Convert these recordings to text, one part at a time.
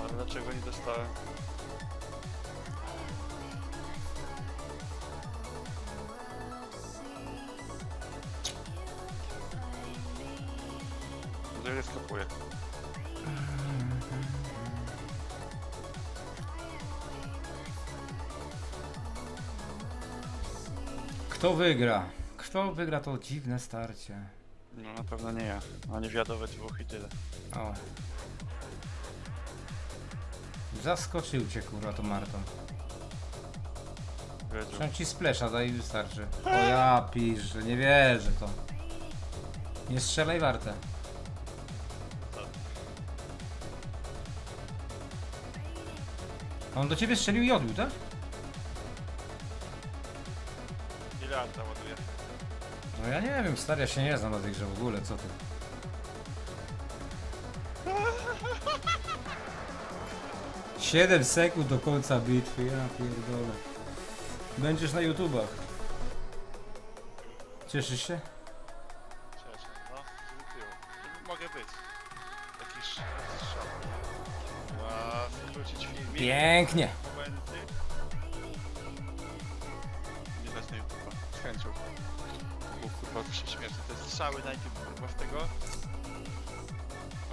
Ale dlaczego nie dostałem? To nie skapuje. Kto wygra? Kto wygra to dziwne starcie? No na pewno nie ja. Ani wiadowe dwóch i tyle. O. Zaskoczył cię kurwa to Marton. Wiedział. Ci splesza daj i wystarczy. O ja pisz, nie wierzę to. Nie strzelaj warte. On do ciebie strzelił i odbił, tak? Ile Arta ładuje? No ja nie wiem, stary, ja się nie znam na tej grze w ogóle, co ty? Siedem sekund do końca bitwy, ja pierdolę. Będziesz na YouTubach. Cieszysz się? Cieszę, no. Zwróciło. Mogę być. Strzał. Filmik. Pięknie. Momenty. Nie dać na YouTube'a. Z chęcią. Bo kurwa śmieszy. Te strzały na YouTube kurwa z tego.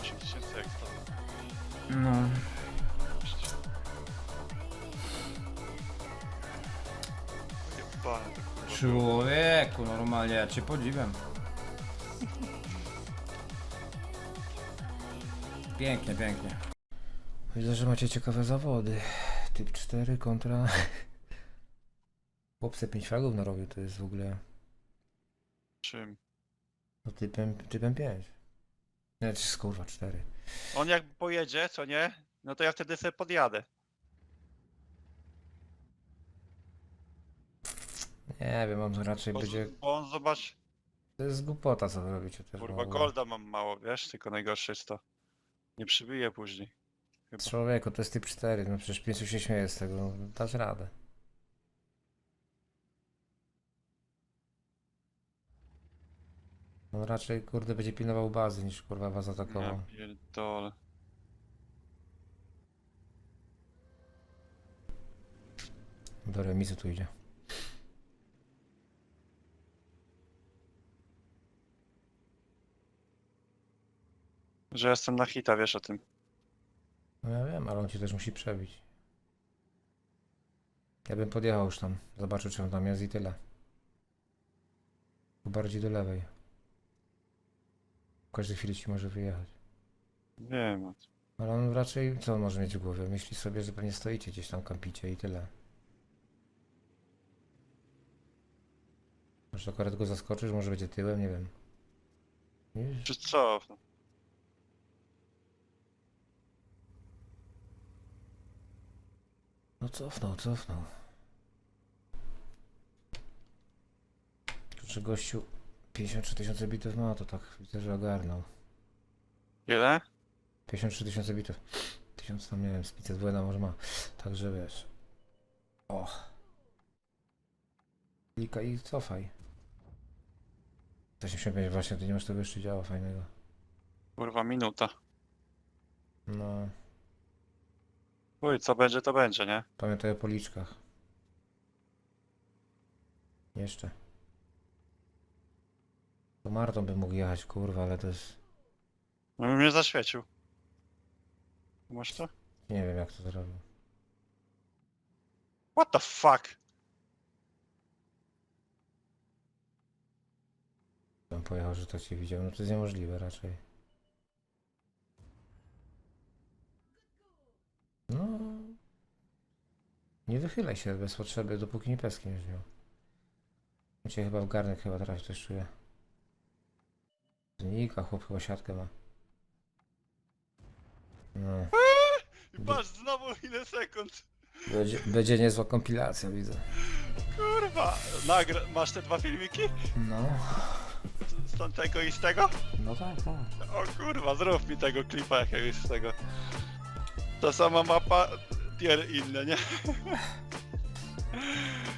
8000 jak to. No. Człowieku, normalnie, ja cię podziwiam. Pięknie, pięknie. Widzę, że macie ciekawe zawody. Typ 4 kontra... Chłopce 5 fragów narobił, to jest w ogóle... Czym? No typem, typem 5. Nie, to jest kurwa 4. On jak pojedzie, co nie? No to ja wtedy sobie podjadę. Nie wiem, on raczej Bo, będzie... bo on zobacz, To jest głupota, co wy robicie też. kurwa w ogóle. golda mam mało, wiesz? Tylko najgorsze jest to. Nie przybije później. Chyba. Człowieku, to jest typ 4, no przecież Pięciu się śmieje z tego, no, dasz radę. On raczej, kurde, będzie pilnował bazy niż, kurwa, was atakował. Ja pierdolę. Do remisu tu idzie. Że jestem na hita, wiesz o tym. No ja wiem, ale on ci też musi przebić. Ja bym podjechał już tam, zobaczył czy on tam jest i tyle. Tu bardziej do lewej. W każdej chwili ci może wyjechać. Wiem. o tym. Ale on raczej, co on może mieć w głowie? Myśli sobie, że pewnie stoicie gdzieś tam, kampicie i tyle. Może akurat go zaskoczysz, może będzie tyłem, nie wiem. Widzisz? Czy co? No, No cofnął, cofnął. Czy gościu 53 tysiące bitew ma, to tak widzę, że ogarnął. Ile? 53 tysiące bitew. 1000 tam, nie wiem, z 500 błęda może ma. Także wiesz. O. Klika i cofaj. 85 właśnie, ty nie masz tego jeszcze działa fajnego. Kurwa, minuta. No, Uj, co będzie, to będzie, nie? pamiętaj o policzkach. Jeszcze. To Martą by mógł jechać, kurwa, ale to jest... No mnie zaświecił. Masz to? Nie wiem jak to zrobił. What the fuck? Bym pojechał, że to cię widział, no to jest niemożliwe raczej. No. Nie wychylaj się bez potrzeby, dopóki nie peski nie. On cię chyba w garnek chyba trafi, coś czuję. Znika, chłop chyba siatkę ma. No. I patrz, znowu ile sekund. Będzie, będzie niezła kompilacja, widzę. Kurwa. Nagra masz te dwa filmiki? No. Z tamtego i z tego? No tak, tak. O kurwa, zrób mi tego klipa jakiegoś z tego. Ta sama mapa, tier inne, nie?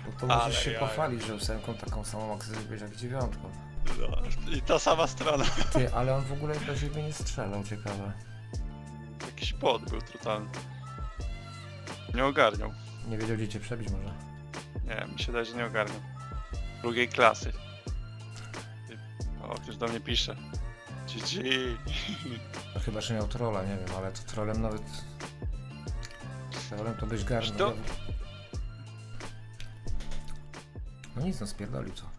Bo to Ale możesz się jaja. pochwalić, że ósemką taką samą akcję zrobiłeś jak dziewiątką. No, I ta sama strona. Ty, ale on w ogóle do siebie nie strzelał, ciekawe. Jakiś bot był totalny. Nie ogarniał. Nie wiedział gdzie cię przebić może. Nie, mi się daje, że nie ogarniał. Drugiej klasy. O, ktoś do mnie pisze. GG. No chyba, że miał trolla, nie wiem, ale to trollem nawet... Trollem to byś garnął. To- No nic, no spierdolił co.